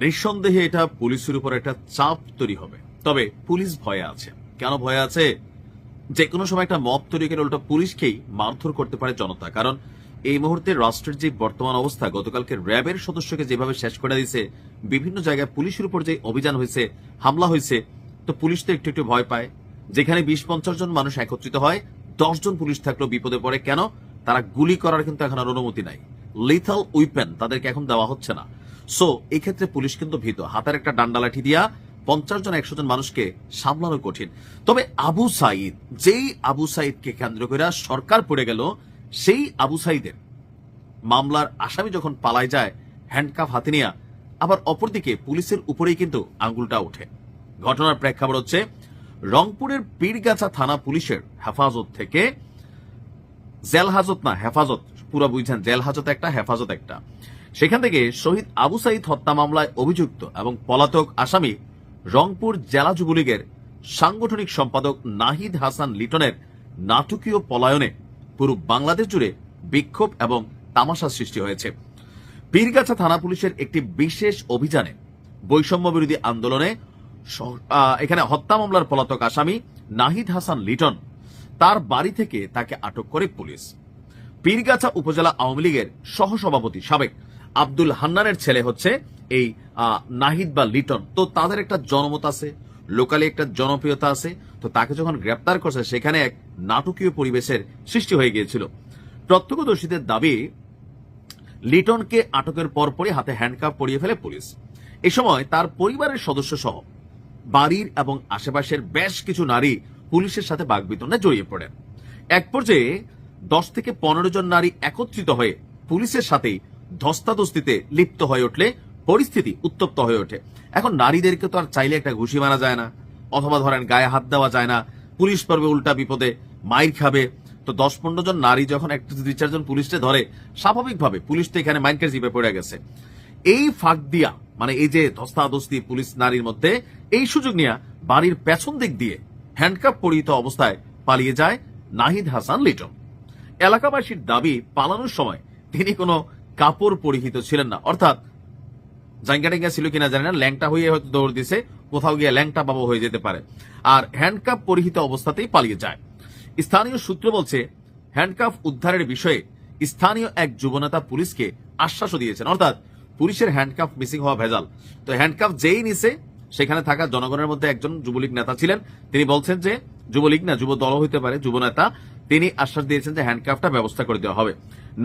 নিঃসন্দেহে এটা পুলিশের উপর একটা চাপ তৈরি হবে। তবে পুলিশ ভয়ে আছে। কেন ভয়ে আছে? যে কোনো সময় একটা মব তৈরি করে উল্টো পুলিশকেই মারধর করতে পারে জনতা। কারণ এই মুহূর্তে রাষ্ট্রের যে বর্তমান অবস্থা, গতকালকে র্যাবের সদস্যকে যেভাবে শেষ করে দিয়েছে, বিভিন্ন জায়গায় পুলিশের উপর যে অভিযান হয়েছে, হামলা হয়েছে, তো পুলিশ তো একটু একটু ভয় পায়। যেখানে বিশ পঞ্চাশ জন মানুষ একত্রিত হয়, দশ জন পুলিশ থাকলেও বিপদে পড়ে। কেন? তারা গুলি করার কিন্তু এখন আর অনুমতি নাই। লিথাল উইপেন তাদেরকে এখন দেওয়া হচ্ছে না। সো এই ক্ষেত্রে পুলিশ কিন্তু ভীত। হাতের একটা ডান্ডা লাঠি দিয়া পঞ্চাশ জন, একশো জন মানুষকে সামলানো কঠিন। তবে আবু সাইদ, যেই আবু সাইদকে কেন্দ্র করে সরকার পড়ে গেল, সেই আবু সাইদের মামলার আসামি যখন পালায় যায় হ্যান্ডকাফ হাতে নিয়ে, আবার অপরদিকে পুলিশের উপরেই কিন্তু আঙ্গুলটা ওঠে। ঘটনার প্রেক্ষাপট হচ্ছে, রংপুরের পীরগাছা থানা পুলিশের হেফাজত থেকে জেল হাজত না, হেফাজত, পুরো বুঝছেন জেল হাজত একটা, হেফাজত একটা। সেখান থেকে শহীদ আবু সাইদ হত্যা মামলায় অভিযুক্ত এবং পলাতক আসামি রংপুর জেলা যুবলীগের সাংগঠনিক সম্পাদক নাহিদ হাসান লিটনের নাটকীয় পলায়নে পুরো বাংলাদেশ জুড়ে বিক্ষোভ এবং তামাশা সৃষ্টি হয়েছে। পীরগাছা থানা পুলিশের একটি বিশেষ অভিযানে বৈষম্য বিরোধী আন্দোলনে এখানে হত্যা মামলার পলাতক আসামি নাহিদ হাসান লিটন তার বাড়ি থেকে তাকে আটক করে পুলিশ। পীরগাছা উপজেলা আওয়ামী লীগের সহসভাপতি সাবেক আব্দুল হান্নানের ছেলে হচ্ছে এই নাহিদ বা লিটন। তো তাদের একটা জনমত আছে, লোকালি একটা জনপ্রিয়তা আছে। তো তাকে যখন গ্রেপ্তার করছে, সেখানে এক নাটকীয় পরিবেশের সৃষ্টি হয়ে গিয়েছিল। প্রত্যক্ষদর্শীদের দাবি, লিটনকে আটকের পরপরই হাতে হ্যান্ডকাপ পরিয়ে ফেলে পুলিশ। এ সময় তার পরিবারের সদস্য সহ বাড়ির এবং আশেপাশের বেশ কিছু নারী পুলিশের সাথে বাগবিতণ্ডায় জড়িয়ে পড়েন এক পর্যায়ে দশ থেকে পনেরো জন নারী একত্রিত হয়ে পুলিশের সাথেই ধস্তাধস্তিতে লিপ্ত হয়ে উঠলে পরিস্থিতি উত্তপ্ত হয়ে ওঠে। এখন নারীদেরকে তো আর চাইলে একটা ঘুষি মারা যায় না, অথবা ধরেন গায়ে হাত দেওয়া যায় না, পুলিশ পর্বে উল্টা বিপদে মাইর খাবে। তো দশ পনেরো জন নারী যখন একটা দুই চারজন পুলিশকে ধরে, স্বাভাবিকভাবে পুলিশ তো এখানে মাইনকে জিপে পড়ে গেছে। এই ফাঁক দিয়া মানে এই যে ধস্তাধস্তি পুলিশ নারীর মধ্যে, এই সুযোগ নিয়ে বাড়ির পেছন দিক দিয়ে হ্যান্ডকাপ পরিহিত অবস্থায় পালিয়ে যায় নাহিদ হাসান লিটন। এলাকাবাসীর দাবি, পালানোর সময় তিনি কোনো কাপড় পরিহিত ছিলেন না। অর্থাৎ জাঙ্গা টেঙ্গা ছিল কিনা জানি না, ল্যাংটা হয়ে হয়তো দৌড় দিছে, কোথাও গিয়ে ল্যাংটা বাবু হয়ে যেতে পারে। আর হ্যান্ডকাপ পরিহিত অবস্থাতেই পালিয়ে যায়। স্থানীয় সূত্র বলছে হ্যান্ডকাফ উদ্ধারের বিষয়ে স্থানীয় এক যুবনেতা পুলিশকে আশ্বাসও দিয়েছেন। অর্থাৎ, পুলিশের হ্যান্ডকাফ মিসিং হওয়া ভেজাল। তো হ্যান্ডকাফ যেই নিছে, সেখানে থাকা জনগণের মধ্যে একজন যুবলীগ নেতা ছিলেন। তিনি বলছেন যে যুবলীগ না যুব দল হইতে পারে যুব নেতা তিনি আশ্বাস দিয়েছেন যে হ্যান্ডকাফটা ব্যবস্থা করে দেওয়া হবে।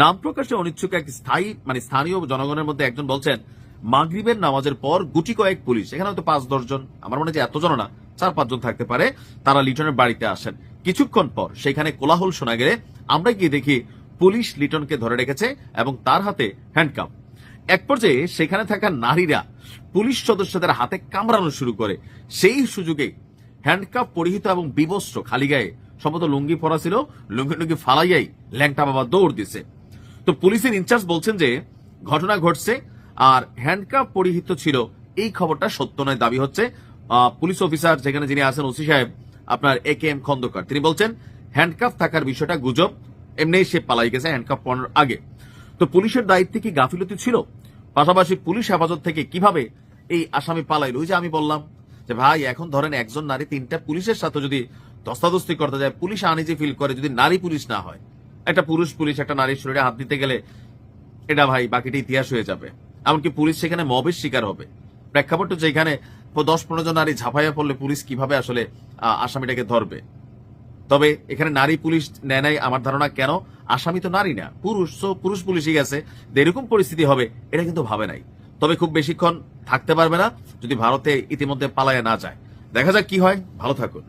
নাম প্রকাশে অনিচ্ছুক এক স্থায়ী মানে স্থানীয় জনগণের মধ্যে একজন বলছেন, মাগরিবের নামাজের পর গুটি কয়েক পুলিশ, এখানে হয়তো পাঁচ, দশ জন, আমার মনে হয় এতজন না, চার, পাঁচজন থাকতে পারে, তারা লিটনের বাড়িতে আসেন। কিছুক্ষণ পর সেখানে কোলাহল শোনা গেলে আমরা গিয়ে দেখি পুলিশ লিটনকে ধরে রেখেছে এবং তার হাতে হ্যান্ডকাপ এক পর্যায়ে সেখানে থাকা নারীরা পুলিশ সদস্যদের হাতে কামড়ানো শুরু করে। সেই সুযোগে হ্যান্ডকাপ পরিহিত এবং বিবস্ত্র খালি গায়ে। সম্ভবত লুঙ্গি পরা ছিল, লুঙ্গি লুঙ্গি ফালাইয়াই ল্যাংটা বাবা দৌড় দিছে। তো পুলিশের ইনচার্জ বলছেন যে, ঘটনা ঘটছে আর হ্যান্ডকাপ পরিহিত ছিল, এই খবরটা সত্য নয়, দাবি হচ্ছে। পুলিশ অফিসার যেখানে যিনি আছেন, ওসি সাহেব, আপনার এ কে এম খন্দকার। তিনি বলছেন, হ্যান্ডকাপ থাকার বিষয়টা গুজব। এমনি সে পালাই গেছে হ্যান্ডকাপ পড়ানোর আগে। তো পুলিশের দায়িত্বে কি গাফিলতি ছিল? পাশাপাশি পুলিশ হেফাজত থেকে কীভাবে এই আসামি পালাইল? ওই যে আমি বললাম যে ভাই, এখন ধরেন একজন নারী তিনটা পুলিশের সাথে যদি দস্তাদস্তি করতে যায়, পুলিশ আনিজি ফিল করে যদি নারী পুলিশ না হয়। একটা পুরুষ পুলিশ, একটা নারীর শরীরে হাত দিতে গেলে এটা ভাই বাকিটা ইতিহাস হয়ে যাবে। এমনকি পুলিশ সেখানে মবের শিকার হবে। প্রেক্ষাপট এখানে দশ পনেরো জন নারী ঝাঁপাইয়া পড়লে পুলিশ কীভাবে আসলে আসামিটাকে ধরবে? তবে এখানে নারী পুলিশ নেয় নাই আমার ধারণা কেন? আসামি তো নারী না, পুরুষ। তো পুরুষ পুলিশই গেছে। এরকম পরিস্থিতি হবে, এটা কিন্তু ভাবে নাই। তবে খুব বেশিক্ষণ থাকতে পারবে না যদি ভারতে ইতিমধ্যে পালায় না যায়। দেখা যাক কি হয়। ভালো থাকুন।